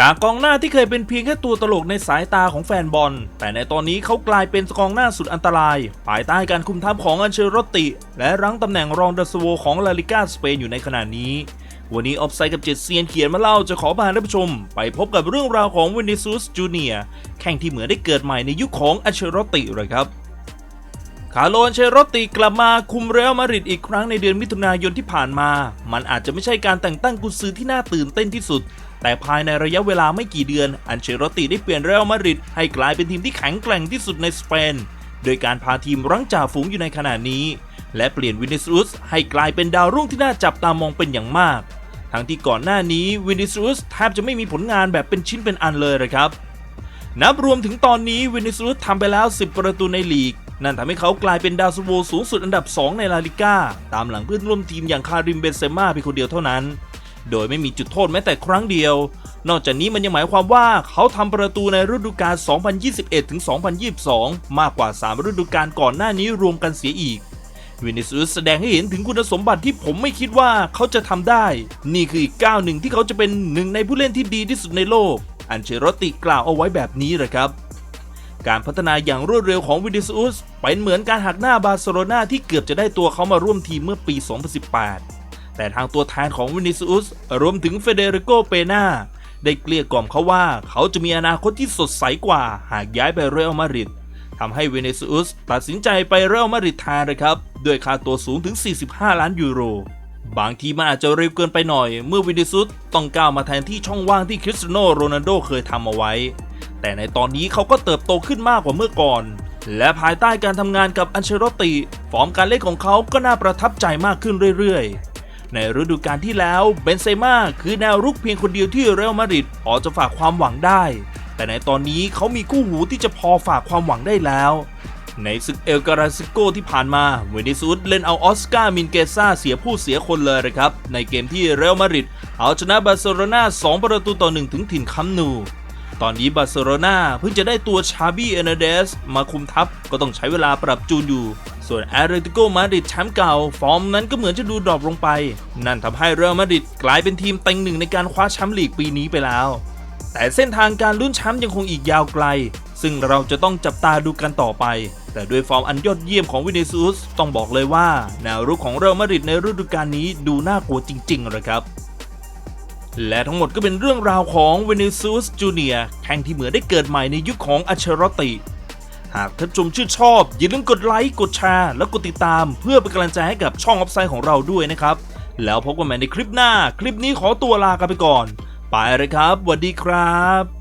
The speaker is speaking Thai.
จากกองหน้าที่เคยเป็นเพียงแค่ตัวตลกในสายตาของแฟนบอล แต่ในตอนนี้เขากลายเป็นกองหน้าสุดอันตราย ภายใต้การคุมทัพของอันเชลรติ และรั้งตำแหน่งรองดอะสโวของลาลิก้าสเปนอยู่ในขณะนี้ วันนี้ออฟไซด์กับเจ็ดเซียนเขียนมาเล่าจะขอพาท่านผู้ชม ไปพบกับเรื่องราวของวินิซูสจูเนียแข่งที่เหมือนได้เกิดใหม่ในยุคของอันเชลรติเลยครับคาร์โลนเชลรตติกลับมาคุมเรอัลมาดริดอีกครั้งในเดือนมิถุนายนที่ผ่านมา มันอาจจะไม่ใช่การแต่งตั้งกุนซือที่น่าตื่นเต้นที่สุด แต่ภายในระยะเวลาไม่กี่เดือน อันเชลรติได้เปลี่ยนเรอัลมาดริดให้กลายเป็นทีมที่แข็งแกร่งที่สุดในสเปน โดยการพาทีมรั้งจ่าฝูงอยู่ในขณะนี้ และเปลี่ยนวินิซูสให้กลายเป็นดาวรุ่งที่น่าจับตามองเป็นอย่างมาก ทั้งที่ก่อนหน้านี้วินิซูสแทบจะไม่มีผลงานแบบเป็นชิ้นเป็นอันเลยนะครับ นับรวมถึงตอนนี้วินิซูสทำไปแล้ว 10 ประตูในลีก นั่นทำให้เขากลายเป็นดาวซันโวสูงสุดอันดับ 2 ในลาลิก้าตามหลังเพื่อนร่วมทีมอย่างคาริมเบนเซม่าเพียงคนเดียวเท่านั้น โดยไม่มีจุดโทษแม้แต่ครั้งเดียว นอกจากนี้มันยังหมายความว่าเขาทำประตูในฤดูกาล 2021-2022 มากกว่า 3 ฤดูกาลก่อนหน้านี้รวมกันเสียอีกวินิซูสแสดงให้เห็นถึงคุณสมบัติที่ผมไม่คิดว่าเขาจะทำได้ นี่คืออีกก้าวหนึ่งที่เขาจะเป็นหนึ่งในผู้เล่นที่ดีที่สุดในโลก อันเชลติกล่าวเอาไว้แบบนี้เลยครับ การพัฒนาอย่างรวดเร็วของวินิซูสเป็นเหมือนการหักหน้าบาร์เซโลนาที่เกือบจะได้ตัวเขามาร่วมทีมเมื่อปี 2018 แต่ทางตัวแทนของวินิซูสรวมถึงเฟเดริโกเปนาได้เกลี้ยกล่อมเขาว่าเขาจะมีอนาคตที่สดใสกว่าหากย้ายไปเรอัลมาดริดทำให้เวเนซุสตัดสินใจไปเรอัลมาดริดแทนนะครับด้วยค่าตัวสูงถึง 45 ล้านยูโร บางทีมันอาจจะเร็วเกินไปหน่อย เมื่อวินิซุสต้องก้าวมาแทนที่ช่องว่างที่คริสเตียโนโรนัลโดเคยทำเอาไว้ แต่ในตอนนี้เขาก็เติบโตขึ้นมากกว่าเมื่อก่อน และภายใต้การทำงานกับอันเชลติ ฟอร์มการเล่นของเขาก็น่าประทับใจมากขึ้นเรื่อยๆ ในฤดูกาลที่แล้วเบนเซม่าคือแนวรุกเพียงคนเดียวที่เรอัลมาดริดพอจะฝากความหวังได้ แต่ในตอนนี้เขามีคู่หูที่จะพอฝากความหวังได้แล้ว ในศึกเอลการาซิโกที่ผ่านมาเวนิซุสเล่นเอาออสการ์มินเกซ่าเสียผู้เสียคนเลยนะครับ ในเกมที่เรอัลมาดริดเอาชนะบาร์เซโลนา2 ประตูต่อ 1 ถึงถิ่นคัมนูตอนนี้บาร์เซโลนาเพิ่งจะได้ตัวชาบี้เอเนเดสมาคุมทัพก็ต้องใช้เวลาปรับจูนอยู่ ส่วนแอตเลติโกมาดริดแชมป์เก่า ฟอร์มนั้นก็เหมือนจะดูดรอปลงไป นั่นทำให้เรอัลมาดริดกลายเป็นทีมเต็งหนึ่งในการคว้าแชมป์ลีกปีนี้ไปแล้ว แต่เส้นทางการลุ้นแชมป์ยังคงอีกยาวไกล ซึ่งเราจะต้องจับตาดูกันต่อไป แต่ด้วยฟอร์มอันยอดเยี่ยมของวินิซูสต้องบอกเลยว่า แนวรุกของเรอัลมาดริดในฤดูกาลนี้ดูน่ากลัวจริงๆเลยครับและทั้งหมดก็เป็นเรื่องราวของเวนิซูสจูเนียแข่งที่เหมือนได้เกิดใหม่ในยุคของอัชรติ หากท่านชมชื่นชอบ อย่าลืมกดไลค์กดแชร์และกดติดตาม เพื่อเป็นกำลังใจให้กับช่องออฟไซด์ของเราด้วยนะครับ แล้วพบกันใหม่ในคลิปหน้า คลิปนี้ขอตัวลากันไปก่อน ไปเลยครับสวัสดีครับ